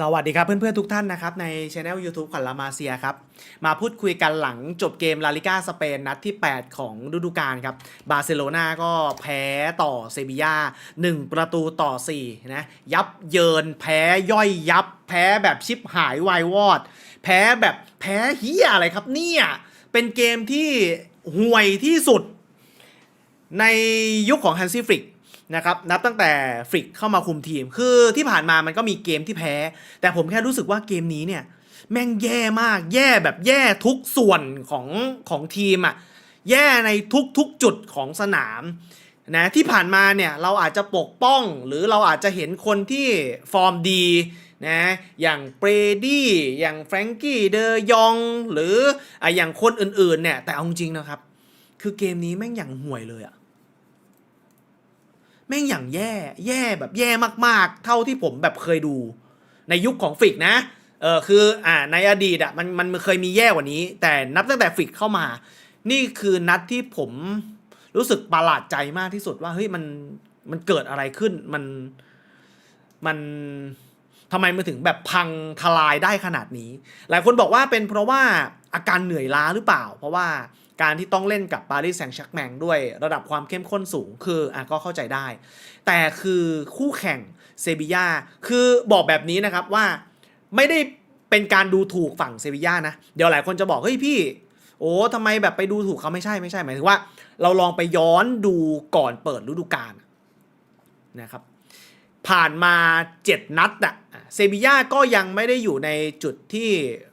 สวัสดีครับเพื่อนๆทุกท่านนะครับในช anel YouTube ขวัญละมาเซียครับ มาพูดคุยกันหลังจบเกมลาลิก้าสเปนนัดที่ 8 ของฤดูกาลครับ บาร์เซโลนาก็แพ้ต่อเซบียา1 ประตูต่อ 4 นะ ยับเยินแพ้ย่อยยับ แพ้แบบชิบหายวายวอด แพ้แบบแพ้เฮียอะไรครับเนี่ยเป็นเกมที่ห่วยที่สุด ในยุคของฮันซี่ฟริก นะครับนับตั้งแต่ฟริกเข้ามาคุมทีม คือที่ผ่านมามันก็มีเกมที่แพ้ แต่ผมแค่รู้สึกว่าเกมนี้เนี่ย แม่งแย่มากแย่แบบแย่ทุกส่วนของของทีมอะ่ะแย่ในทุกๆจุดของสนามนะที่ผ่านมาเนี่ยเราอาจจะปกป้องหรือเราอาจจะเห็นคนที่ฟอร์มดีนะอย่างเปรดี้อย่างแฟรงกี้เดยอง หรืออะอย่างคนอื่นๆเนี่ยแต่เอาจริงนะครับ คือเกมนี้แม่งอย่างห่วยเลยอะ ม่งอย่างแย่ แย่แบบแย่มากๆ เท่าที่ผมแบบเคยดู ในยุคของฟิกนะ เออคืออ่าในอดีตอะมันมันเคยมีแย่กว่านี้ แต่นับตั้งแต่ฟิกเข้ามา นี่คือนัดที่ผมรู้สึกประหลาดใจมากที่สุดว่าเฮ้ยมันมันเกิดอะไรขึ้นมันมันทำไมมันถึงแบบพังทลายได้ขนาดนี้ หลายคนบอกว่าเป็นเพราะว่าอาการเหนื่อยล้าหรือเปล่า เพราะว่า การที่ต้องเล่นกับปารีสแซงต์แชร์กแมงด้วยระดับความเข้มข้นสูงคืออะก็เข้าใจได้ แต่คือคู่แข่งเซบียาคือบอกแบบนี้นะครับว่าไม่ได้เป็นการดูถูกฝั่งเซบียานะเดี๋ยวหลายคนจะบอกเฮ้ยพี่ โอ้ทำไมแบบไปดูถูกเขาไม่ใช่ไม่ใช่หมายถึงว่า เราลองไปย้อนดูก่อนเปิดฤดูกาลนะครับ ผ่านมา 7 นัดอะเซบีย่าก็ยังไม่ได้อยู่ในจุดที่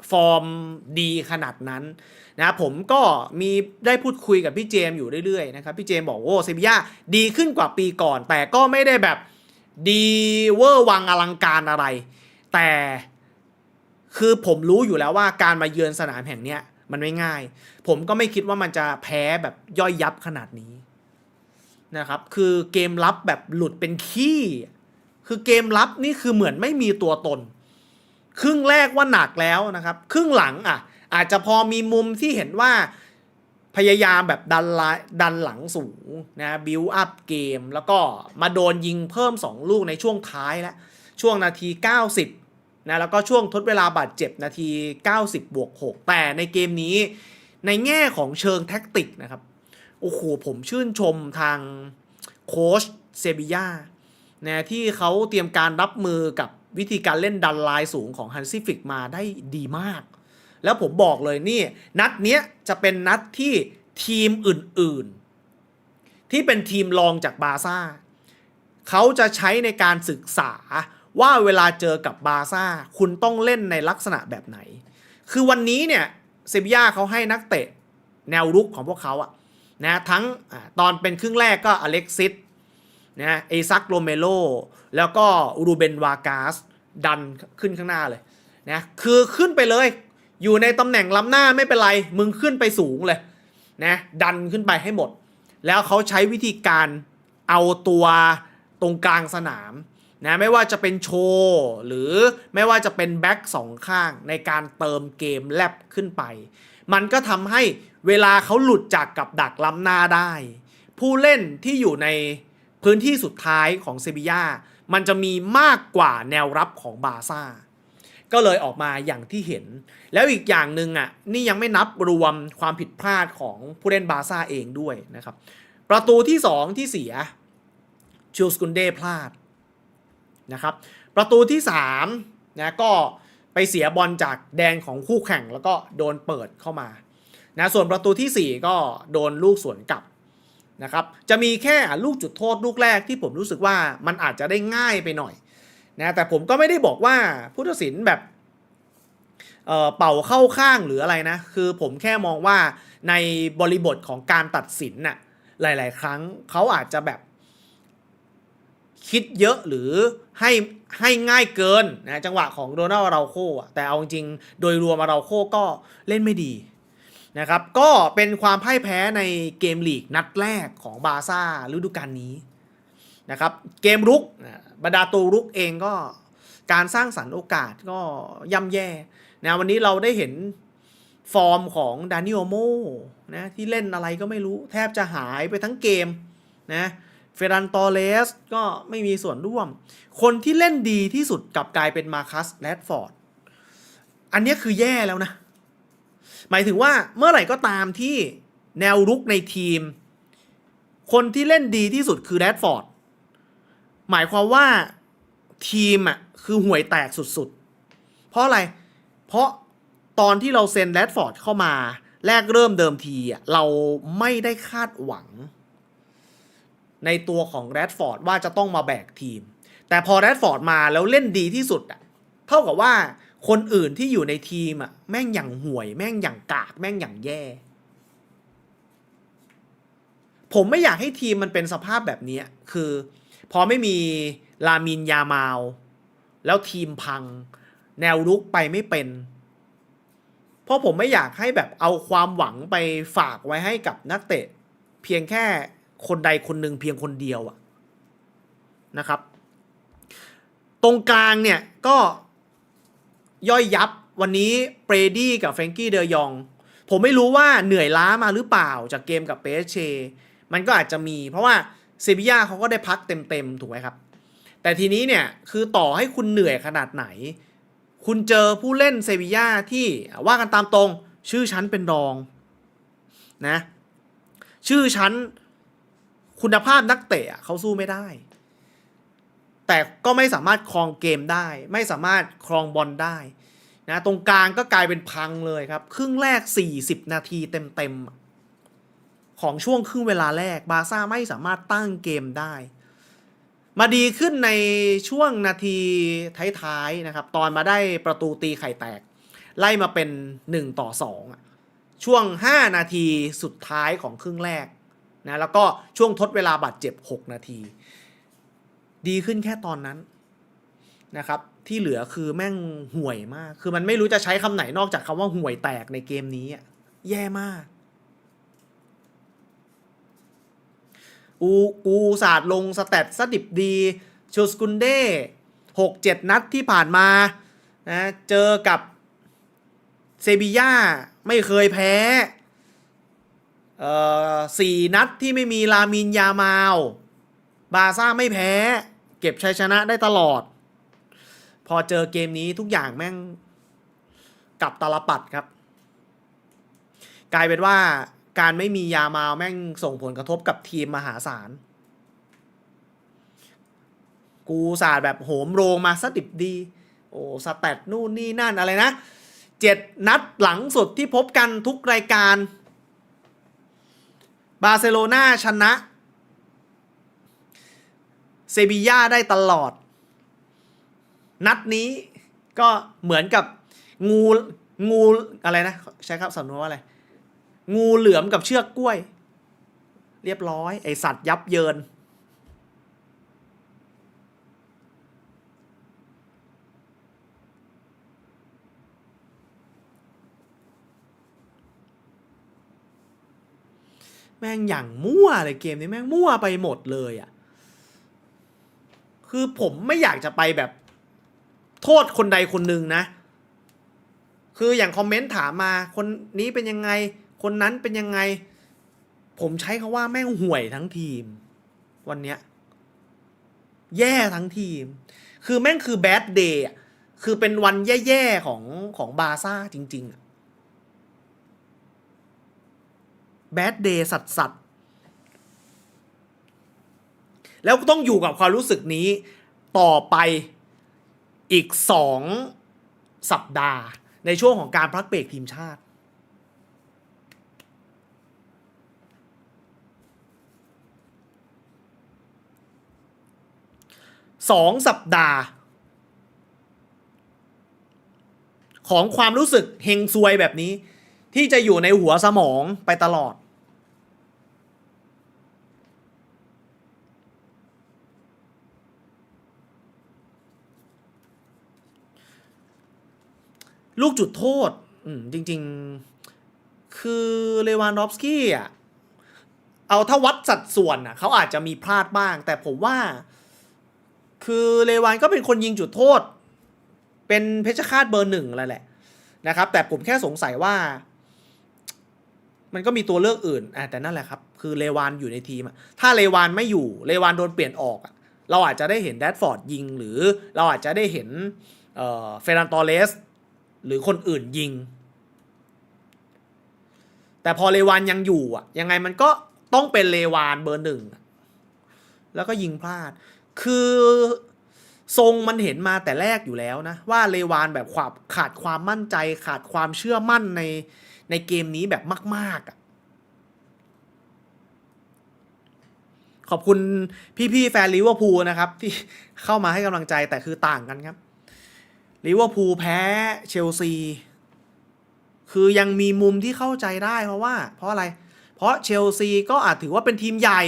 ฟอร์มดีขนาดนั้นนะผมก็มีได้พูดคุยกับพี่เจมอยู่เรื่อยๆนะครับพี่เจมบอกโอ้เซบีย่าดีขึ้นกว่าปีก่อน แต่ก็ไม่ได้แบบดีเวอร์วังอลังการอะไร แต่คือผมรู้อยู่แล้วว่าการมาเยือนสนามแห่งเนี้ยมันไม่ง่าย ผมก็ไม่คิดว่ามันจะแพ้แบบย่อยยับขนาดนี้นะครับคือเกมรับแบบหลุดเป็นขี้ คือเกมรับนี่คือเหมือนไม่มีตัวตน ครึ่งแรกว่าหนักแล้วนะครับ ครึ่งหลังอะ อาจจะพอมีมุมที่เห็นว่าพยายามแบบดันลดันหลังสูงนะบิวอัพเกม แล้วก็มาโดนยิงเพิ่ม 2 ลูกในช่วงท้ายแล้ว ช่วงนาที 90นะแล้วก็ช่วงทดเวลาบาดเจ็บนาที 90บวก6แต่ในเกมนี้ในแง่ของเชิงแท็กติกนะครับ โอ้โหผมชื่นชมทางโค้ชเซบียา นะที่เขาเตรียมการรับมือกับวิธีการเล่นดันไลน์สูงของฮันซิฟิกมาได้ดีมาก แล้วผมบอกเลยนี่นัดเนี้ยจะเป็นนัดที่ทีมอื่นๆ ที่เป็นทีมรองจากบาซ่าเขาจะใช้ในการศึกษาว่าเวลาเจอกับบาซ่าคุณต้องเล่นในลักษณะแบบไหน คือวันนี้เนี่ยเซบียาเขาให้นักเตะแนวรุกของพวกเขาอะนะทั้งอตอนเป็นครึ่งแรกก็อเล็กซิส นะเอซักโรเมโลแล้วก็รูเบนวากาสดันขึ้นข้างหน้าเลยนะคือขึ้นไปเลย อยู่ในตำแหน่งล้ำหน้าไม่เป็นไร มึงขึ้นไปสูงเลยนะดันขึ้นไปให้หมด แล้วเขาใช้วิธีการเอาตัวตรงกลางสนามนะไม่ว่าจะเป็นโชว์หรือไม่ว่าจะเป็นแบ็กสองข้างในการเติมเกมแลบขึ้นไป มันก็ทำให้เวลาเขาหลุดจากกับดักล้ำหน้าได้ ผู้เล่นที่อยู่ใน พื้นที่สุดท้ายของเซบียามันจะมีมากกว่าแนวรับของบาร์ซ่า ก็เลยออกมาอย่างที่เห็น แล้วอีกอย่างหนึ่งอะนี่ยังไม่นับรวมความผิดพลาดของผู้เล่นบาร์ซ่าเองด้วยนะครับ ประตูที่ 2 ที่เสียชิลสกุนเดพลาดนะครับ ประตูที่3นะก็ไปเสียบอลจากแดนของคู่แข่งแล้วก็โดนเปิดเข้ามานะส่วนประตูทีสี่4 ก็โดนลูกสวนกลับ นะครับจะมีแค่ลูกจุดโทษลูกแรกที่ผมรู้สึกว่ามันอาจจะได้ง่ายไปหน่อยนะแต่ผมก็ไม่ได้บอกว่าผู้ตัดสินแบบเเป่าเข้าข้างหรืออะไรนะ คือผมแค่มองว่าในบริบทของการตัดสินน่ะหลาย ๆ ครั้งเขาอาจจะแบบ คิดเยอะหรือให้ให้ง่ายเกินนะจังหวะของโดนัลเราโคอะแต่เอาจริงๆโดยรวมเราโคก็เล่นไม่ดี นะครับก็เป็นความพ่ายแพ้ในเกมลีกนัดแรกของบาซ่าฤดูกาลนี้นะครับเกมรุกบรรดาตัวรุกเองก็การสร้างสรรค์โอกาสก็ย่ำแย่นะวันนี้เราได้เห็นฟอร์มของดานิโอโมนะที่เล่นอะไรก็ไม่รู้แทบจะหายไปทั้งเกมนะเฟรันตอเลสก็ไม่มีส่วนร่วม คนที่เล่นดีที่สุดกลับกลายเป็นมาคัสแรดฟอร์ด อันนี้คือแย่แล้วนะ หมายถึงว่าเมื่อไหร่ก็ตามที่แนวรุกในทีม คนที่เล่นดีที่สุดคือแรดฟอร์ดหมายความว่าทีมอะคือห่วยแตกสุดๆ เพราะอะไร เพราะตอนที่เราเซ็นแรดฟอร์ดเข้ามาแรกเริ่มเดิมทีอะเราไม่ได้คาดหวัง ในตัวของแรดฟอร์ดว่าจะต้องมาแบกทีม แต่พอแรดฟอร์ดมาแล้วเล่นดีที่สุดอะเท่ากับว่า คนอื่นที่อยู่ในทีมอะแม่งอย่างห่วย แม่งอย่างกาก แม่งอย่างแย่ ผมไม่อยากให้ทีมมันเป็นสภาพแบบนี้คือ พอไม่มีลามินยามาว แล้วทีมพัง แนวรุกไปไม่เป็น เพราะผมไม่อยากให้แบบเอาความหวังไปฝากไว้ให้กับนักเตะ เพียงแค่คนใดคนหนึ่งเพียงคนเดียวอะนะครับ ตรงกลางเนี่ยก็ ย่อยยับวันนี้เปรดี้กับแฟรงกี้เดยอง ผมไม่รู้ว่าเหนื่อยล้ามาหรือเปล่าจากเกมกับเปเชมันก็อาจจะมี เพราะว่าเซบีย่าเขาก็ได้พักเต็มๆ ถูกไหมครับ แต่ทีนี้เนี่ย คือต่อให้คุณเหนื่อยขนาดไหน คุณเจอผู้เล่นเซบีย่าที่ว่ากันตามตรง ชื่อชั้นเป็นรองนะ ชื่อชั้นคุณภาพนักเตะเขาสู้ไม่ได้ แต่ก็ไม่สามารถครองเกมได้ ไม่สามารถครองบอลได้นะตรงกลางก็กลายเป็นพังเลยครับ ครึ่งแรก 40 นาทีเต็มๆ ของช่วงครึ่งเวลาแรกบาซ่าไม่สามารถตั้งเกมได้ มาดีขึ้นในช่วงนาทีท้ายๆนะครับ ตอนมาได้ประตูตีไข่แตก ไล่มาเป็น 1 ต่อ2อะช่วง 5 นาทีสุดท้ายของครึ่งแรกนะแล้วก็ช่วงทดเวลาบาดเจ็บ 6 นาที ดีขึ้นแค่ตอนนั้นนะครับ ที่เหลือคือแม่งห่วยมาก คือมันไม่รู้จะใช้คำไหนนอกจากคำว่าห่วยแตกในเกมนี้แย่มากกูกูศาสตร์ลงสแตทสดิบดีชูสกุนเด้หกเจ็ดนัดที่ผ่านมานะเจอกับเซบีย่าไม่เคยแพ้เอ่อสี่นัดที่ไม่มีลามินยามาว บาซ่าไม่แพ้ เก็บชัยชนะได้ตลอด พอเจอเกมนี้ทุกอย่างแม่งกลับตลปัดครับ กลายเป็นว่าการไม่มียามาแม่งส่งผลกระทบกับทีมมหาศาล กูศาสตร์แบบโหมโรงมาสดิบดี โอ้สแตทนู่นนี่นั่นอะไรนะเจ็ดนัดหลังสุดที่พบกันทุกรายการ บาร์เซโลนาชนะ เซบีย่าได้ตลอด นัดนี้ก็เหมือนกับงูงูอะไรนะ ใช้ครับสำนวนว่าอะไร งูเหลือมกับเชือกกล้วย เรียบร้อย ไอสัตว์ยับเยิน แม่งอย่างมั่วเลยเกมนี้แม่งมั่วไปหมดเลยอะ่ะ คือผมไม่อยากจะไปแบบ โทษคนใดคนหนึ่งนะ คืออย่างคอมเมนต์ถามมา คนนี้เป็นยังไง คนนั้นเป็นยังไง ผมใช้คาว่าแม่งห่วยทั้งทีม วันเนี้ย แย่ทั้งทีม คือแม่งคือแบดเดย์คือเป็นวันแย่ๆของของบาซ่าจริง ๆ แบดเดย์สัตสัตว์ แล้วต้องอยู่กับความรู้สึกนี้ต่อไปอีกสองสัปดาห์ ในช่วงของการพักเบรกทีมชาติ สองสัปดาห์ ของความรู้สึกเฮงซวยแบบนี้ ที่จะอยู่ในหัวสมองไปตลอด ลูกจุดโทษ อืมจริง ๆ คือเลวานดอฟสกี้อะเอาถ้าวัดสัดส่วนอะเขาอาจจะมีพลาดบ้าง แต่ผมว่า คือเลวานก็เป็นคนยิงจุดโทษ เป็นเพชรฆาตเบอร์หนึ่งอะไรแหละนะครับ แต่ผมแค่สงสัยว่า มันก็มีตัวเลือกอื่นอะแต่นั่นแหละครับ คือเลวานอยู่ในทีมถ้าเลวานไม่อยู่เลวานโดนเปลี่ยนออกเราอาจจะได้เห็นแดดฟอร์ดยิง หรือเราอาจจะได้เห็นเอ่อเฟรนันตอเรส หรือคนอื่นยิง แต่พอเลวานยังอยู่อะ ยังไงมันก็ต้องเป็นเลวานเบอร์หนึ่งแล้วก็ยิงพลาด คือทรงมันเห็นมาแต่แรกอยู่แล้วนะ ว่าเลวานแบบขาดขาดความมั่นใจ ขาดความเชื่อมั่นในในเกมนี้แบบมากๆอะขอบคุณพี่ๆแฟนลิเวอร์พูลนะครับ ที่เข้ามาให้กำลังใจแต่คือต่างกันครับ ลิเวอร์พูลแพ้เชลซี คือยังมีมุมที่เข้าใจได้เพราะว่า เพราะอะไร เพราะเชลซีก็อาจถือว่าเป็นทีมใหญ่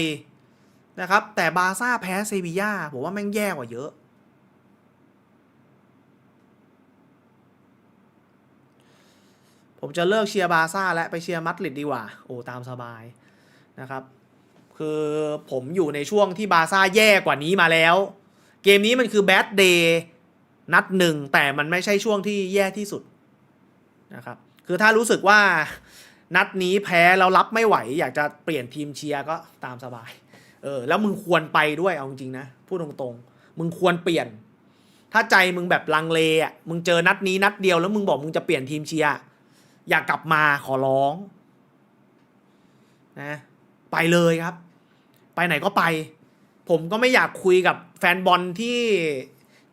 นะครับ แต่บาร์ซ่าแพ้เซบีย่าผมว่าแม่งแย่กว่าเยอะ ผมจะเลิกเชียร์บาร์ซ่าและไปเชียร์มัดริดดีกว่า โอ้ตามสบายนะครับ คือผมอยู่ในช่วงที่บาร์ซ่าแย่กว่านี้มาแล้ว เกมนี้มันคือแบดเดย์ นัดหนึ่งแต่มันไม่ใช่ช่วงที่แย่ที่สุดนะครับคือถ้ารู้สึกว่านัดนี้แพ้แล้วรับไม่ไหว อยากจะเปลี่ยนทีมเชียร์ก็ตามสบาย เออ แล้วมึงควรไปด้วยเอาจริงนะพูดตรงๆ มึงควรเปลี่ยน ถ้าใจมึงแบบลังเลอะมึงเจอนัดนี้นัดเดียวแล้วมึงบอกมึงจะเปลี่ยนทีมเชียร์อย่ากลับมาขอร้องนะไปเลยครับ ไปไหนก็ไป ผมก็ไม่อยากคุยกับแฟนบอลที่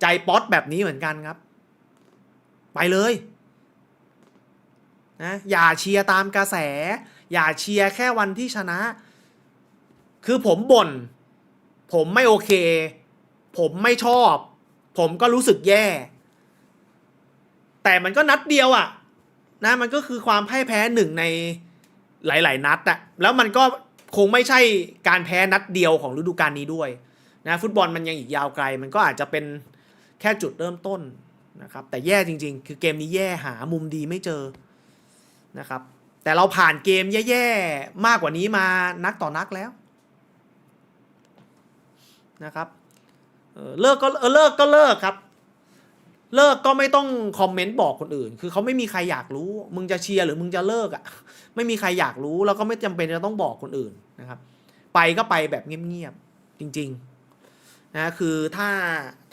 ใจป๊อตแบบนี้เหมือนกันครับ ไปเลยนะอย่าเชียร์ตามกระแส อย่าเชียร์แค่วันที่ชนะ คือผมบ่น ผมไม่โอเค ผมไม่ชอบ ผมก็รู้สึกแย่ แต่มันก็นัดเดียวอะ่ะนะมันก็คือความพ่ายแพ้หนึ่งในหลาย ๆ นัดอะแล้วมันก็คงไม่ใช่การแพ้นัดเดียวของฤดูกาลนี้ด้วยนะฟุตบอลมันยังอีกยาวไกล มันก็อาจจะเป็น แค่จุดเริ่มต้นนะครับ แต่แย่จริง ๆ คือเกมนี้แย่หามุมดีไม่เจอนะครับ แต่เราผ่านเกมแย่ๆมากกว่านี้มานักต่อนักแล้วนะครับเเลิกก็เออเลิกก็เลิกครับ เลิกก็ไม่ต้องคอมเมนต์บอกคนอื่น คือเขาไม่มีใครอยากรู้ มึงจะเชียร์หรือมึงจะเลิกอะ่ะ ไม่มีใครอยากรู้แล้วก็ไม่จำเป็นจะต้องบอกคนอื่นนะครับ ไปก็ไปแบบเงียบๆจริง ๆ นะคือถ้า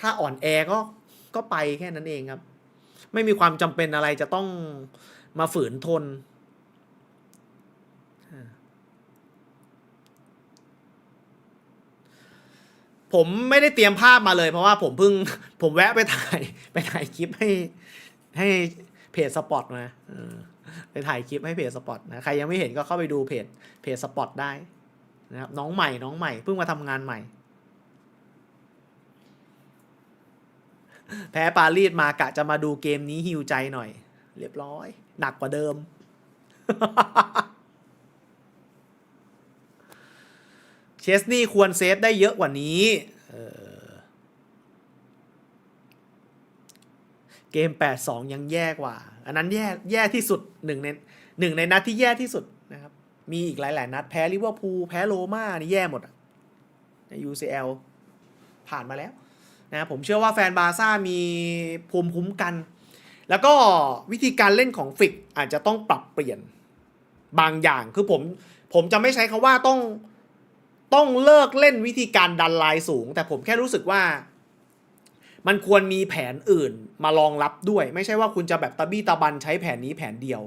ถ้าอ่อนแอก็ก็ไปแค่นั้นเองครับ ไม่มีความจำเป็นอะไรจะต้องมาฝืนทน ผมไม่ได้เตรียมภาพมาเลย เพราะว่าผมเพิ่ง ผมแวะไปถ่ายไปถ่ายคลิปให้ให้เพจสปอตมาไปถ่ายคลิปให้เพจสปอตนะใครยังไม่เห็นก็เข้าไปดูเพจเพจสปอตได้นะครับน้องใหม่น้องใหม่เพิ่งมาทำงานใหม่ แพ้ปารีสมากะจะมาดูเกมนี้ฮิวใจหน่อย เรียบร้อย หนักกว่าเดิม เชสนี่ควรเซฟได้เยอะกว่านี้เกม 8-2 ยังแย่กว่า อันนั้นแย่แย่ที่สุดหนึ่งในหนึ่งในนัดที่แย่ที่สุดนะครับ มีอีกหลาย ๆ นัด แพ้ลิเวอร์พูลแพ้โรม่านี่แย่หมดอะใน UCL ผ่านมาแล้ว นะผมเชื่อว่าแฟนบาร์ซ่ามีภูมิคุ้มกัน แล้วก็วิธีการเล่นของฟิกอาจจะต้องปรับเปลี่ยนบางอย่างคือผมผมจะไม่ใช้คาว่าต้องต้องเลิกเล่นวิธีการดันลายสูง แต่ผมแค่รู้สึกว่า มันควรมีแผนอื่นมารองรับด้วย ไม่ใช่ว่าคุณจะแบบตะบี้ตะบันใช้แผนนี้แผนเดียว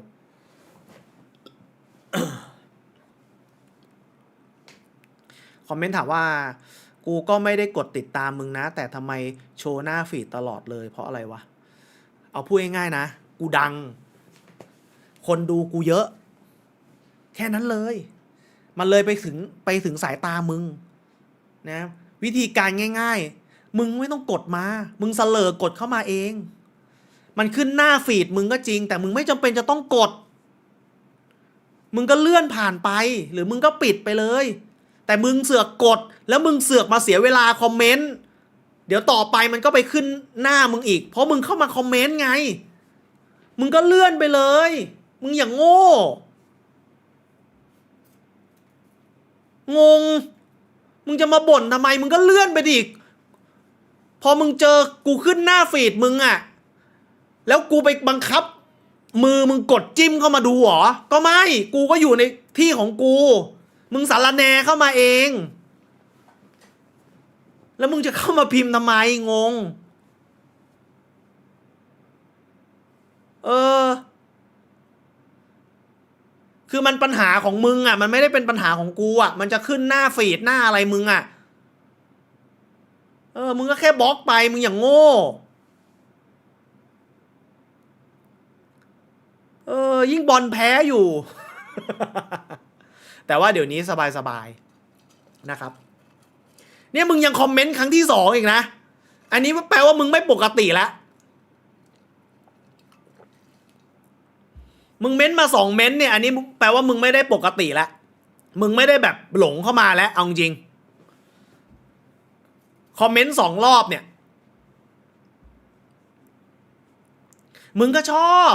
คอมเมนต์ถามว่า กูก็ไม่ได้กดติดตามมึงนะ แต่ทำไมโชว์หน้าฟีดตลอดเลย เพราะอะไรวะ เอาพูดง่ายๆนะ กูดัง คนดูกูเยอะ แค่นั้นเลย มันเลยไปถึงไปถึงสายตามึง นะ วิธีการง่าย ๆ มึงไม่ต้องกดมา มึงเสลอกดเข้ามาเอง มันขึ้นหน้าฟีดมึงก็จริง แต่มึงไม่จำเป็นจะต้องกด มึงก็เลื่อนผ่านไป หรือมึงก็ปิดไปเลย แต่มึงเสือกกด แล้วมึงเสือกมาเสียเวลาคอมเมนต์เดี๋ยวต่อไปมันก็ไปขึ้นหน้ามึงอีก เพราะมึงเข้ามาคอมเมนต์ไง มึงก็เลื่อนไปเลย มึงอย่างโง่ งง มึงจะมาบ่นทำไม มึงก็เลื่อนไปดิพอมึงเจอกูขึ้นหน้าฟีดมึงอะแล้วกูไปบังคับ มือมึงกดจิ้มเข้ามาดูเหรอ ก็ไม่ กูก็อยู่ในที่ของกู มึงสารแนเข้ามาเอง แล้วมึงจะเข้ามาพิมพ์ทำไมงง เออ คือมันปัญหาของมึงอะ มันไม่ได้เป็นปัญหาของกูอะ มันจะขึ้นหน้าฟีดหน้าอะไรมึงอะ เออ มึงก็แค่บล็อกไป มึงอย่างโง่ เออ ยิ่งบอลแพ้อยู่ แต่ว่าเดี๋ยวนี้สบายๆนะครับ เนี่ยมึงยังคอมเมนต์ครั้งที่สองอีกนะ อันนี้แปลว่ามึงไม่ปกติแล้วมึงเม้นต์มาสองเม้นต์เนี่ยอันนี้แปลว่ามึงไม่ได้ปกติแล้วมึงไม่ได้แบบหลงเข้ามาแล้วเอาจริงคอมเมนต์สองรอบเนี่ย มึงก็ชอบ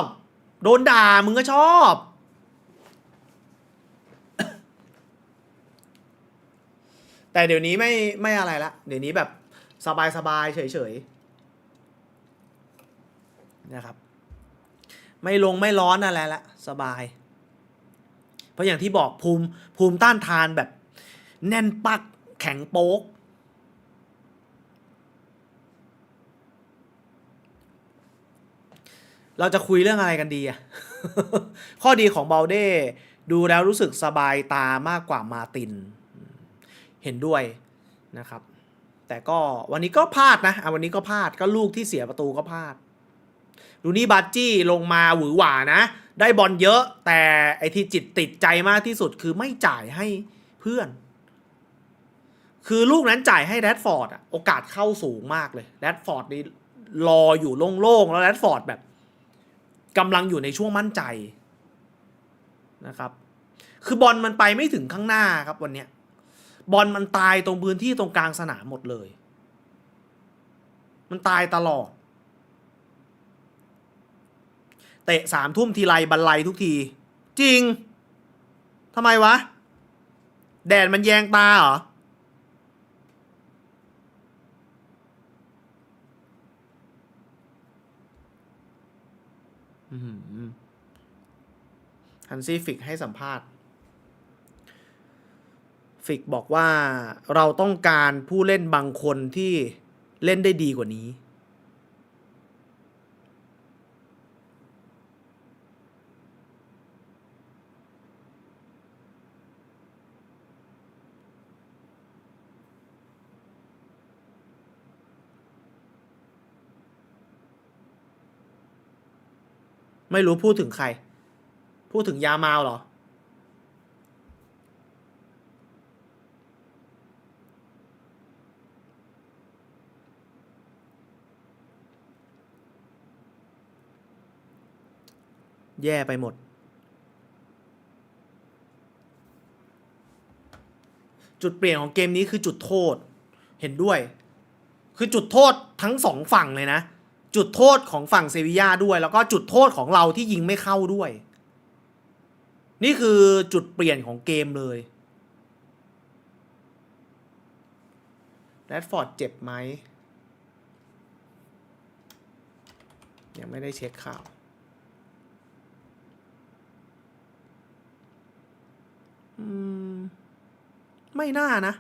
โดนด่า มึงก็ชอบ แต่เดี๋ยวนี้ไม่ไม่อะไรละ เดี๋ยวนี้แบบสบายสบายๆเฉยๆนะครับ ไม่ลงไม่ร้อนอะไรละสบาย เพราะอย่างที่บอกภูมิภูมิต้านทานแบบ แน่นปักแข็งโป๊กเราจะคุยเรื่องอะไรกันดีอะข้อดีของเบลเด้ดูแล้วรู้สึกสบายตามากกว่ามาติน เห็นด้วยนะครับ แต่ก็วันนี้ก็พลาดนะอะวันนี้ก็พลาดก็ลูกที่เสียประตูก็พลาดลูนี่บัตจี้ลงมาหวือหวานะ ได้บอลเยอะ แต่ไอที่จิตติดใจมากที่สุดคือไม่จ่ายให้เพื่อน คือลูกนั้นจ่ายให้แรดฟอร์ดอะโอกาสเข้าสูงมากเลยแรดฟอร์ดนี่รออยู่โล่งๆ แล้วแรดฟอร์ดแบบกำลังอยู่ในช่วงมั่นใจนะครับ คือบอลมันไปไม่ถึงข้างหน้าครับวันเนี้ย บอลมันตายตรงพื้นที่ตรงกลางสนามหมดเลย มันตายตลอด เตะสามทุ่มทีไรบันไลทุกที จริงทำไมวะ แดดมันแยงตาเหรออื้อหือฮันซี่ฟิกให้สัมภาษณ์ ฟิกบอกว่าเราต้องการผู้เล่นบางคนที่เล่นได้ดีกว่านี้ ไม่รู้พูดถึงใคร พูดถึงยามาเหรอ แย่ไปหมด จุดเปลี่ยนของเกมนี้คือจุดโทษ เห็นด้วย คือจุดโทษทั้งสองฝั่งเลยนะ จุดโทษของฝั่งเซบียาด้วย แล้วก็จุดโทษของเราที่ยิงไม่เข้าด้วย นี่คือจุดเปลี่ยนของเกมเลยแรดฟอร์ดเจ็บไหมยังไม่ได้เช็คข่าว อืม ไม่น่านะ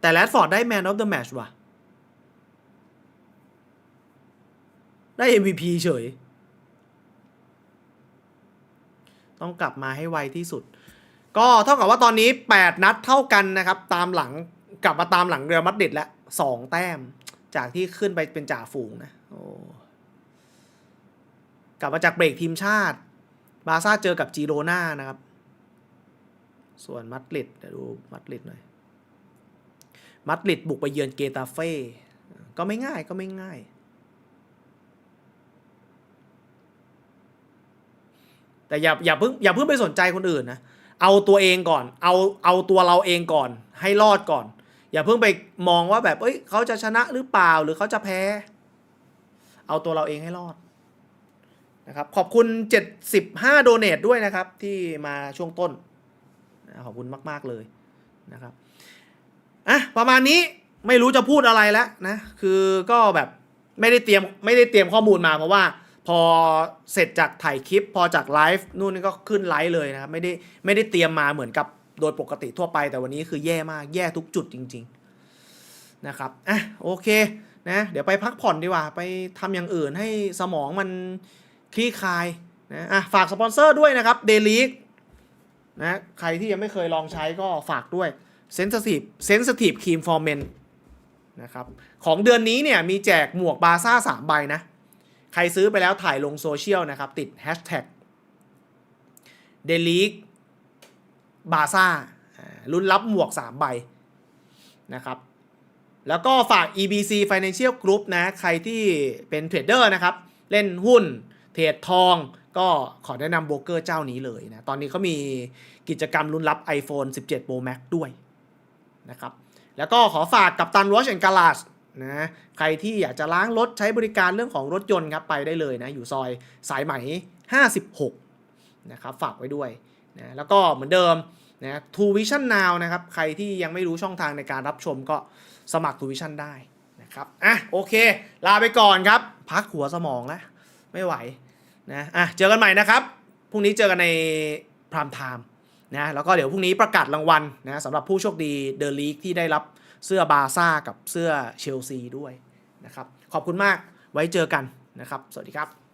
แต่แรดฟอร์ดได้แมนออฟเดอะแมชว่ะ ได้ MVP เฉย ต้องกลับมาให้ไวที่สุด ก็เท่ากับว่าตอนนี้ 8 นัดเท่ากันนะครับ ตามหลังกลับมาตามหลังเรอัลมาดริดแล้วสองแต้ม จากที่ขึ้นไปเป็นจ่าฝูงนะโอ้กลับมาจากเบรกทีมชาติ บาซ่าเจอกับจีโรนานะครับ ส่วนมัดริดเดี๋ยวดูมัดริดหน่อย มัดริดบุกไปเยือนเกตาเฟ่ ก็ไม่ง่ายก็ไม่ง่าย แต่อย่าอย่าเพิ่งอย่าเพิ่งไปสนใจคนอื่นนะ เอาตัวเองก่อน เอาเอาตัวเราเองก่อน ให้รอดก่อน อย่าเพิ่งไปมองว่าแบบ เอ้ยเขาจะชนะหรือเปล่าหรือเขาจะแพ้ เอาตัวเราเองให้รอดนะครับ ขอบคุณ 75 โดเนทด้วยนะครับ ที่มาช่วงต้น ขอบคุณมาก ๆ เลยนะครับอะประมาณนี้ไม่รู้จะพูดอะไรแล้วนะ คือก็แบบไม่ได้เตรียมไม่ได้เตรียมข้อมูลมาเพราะว่า พอเสร็จจากถ่ายคลิป พอจากไลฟ์นู่นนี่ก็ขึ้นไลฟ์เลยนะครับไม่ได้ไม่ได้เตรียมมาเหมือนกับโดยปกติทั่วไป แต่วันนี้คือแย่มากแย่ทุกจุดจริง ๆนะครับอะโอเคนะเดี๋ยวไปพักผ่อนดีกว่า ไปทำอย่างอื่นให้สมองมันคลี่คลายนะอะฝากสปอนเซอร์ด้วยนะครับเดลิก นะใครที่ยังไม่เคยลองใช้ก็ฝากด้วย Sensitive Sensitive Cream for Men นะครับของเดือนนี้เนี่ยมีแจกหมวกบาซ่า3ใบนะ ใครซื้อไปแล้วถ่ายลงโซเชียลนะครับ ติด Hashtag d e l e a g b a s a รุ่นรับหมวก 3 ใบนะครับแล้วก็ฝาก EBC Financial Group นะ ใครที่เป็นเทรดเดอร์นะครับ เล่นหุ้น เทรดทอง ก็ขอแนะนำโบรกเกอร์เจ้านี้เลยนะ ตอนนี้เขามีกิจกรรมลุ้นรับ iPhone 17 Pro Max ด้วยนะครับ แล้วก็ขอฝากกับตัน Watch and Garage นะใครที่อยากจะล้างรถใช้บริการเรื่องของรถยนต์ครับไปได้เลยนะ อยู่ซอยสายไหม 56 นะครับ ฝากไว้ด้วยนะแล้วก็เหมือนเดิมนะ True Vision Now นะครับ ใครที่ยังไม่รู้ช่องทางในการรับชมก็สมัคร True Vision ได้นะครับ อะ โอเค ลาไปก่อนครับ พักหัวสมองแล้วไม่ไหว นะอะเจอกันใหม่นะครับพรุ่งนี้เจอกันในพรามไทม์นะแล้วก็เดี๋ยวพรุ่งนี้ประกาศรางวัลนะสำหรับผู้โชคดีเดอะลีกที่ได้รับเสื้อบาซ่ากับเสื้อเชลซีด้วยนะครับขอบคุณมากไว้เจอกันนะครับ สวัสดีครับ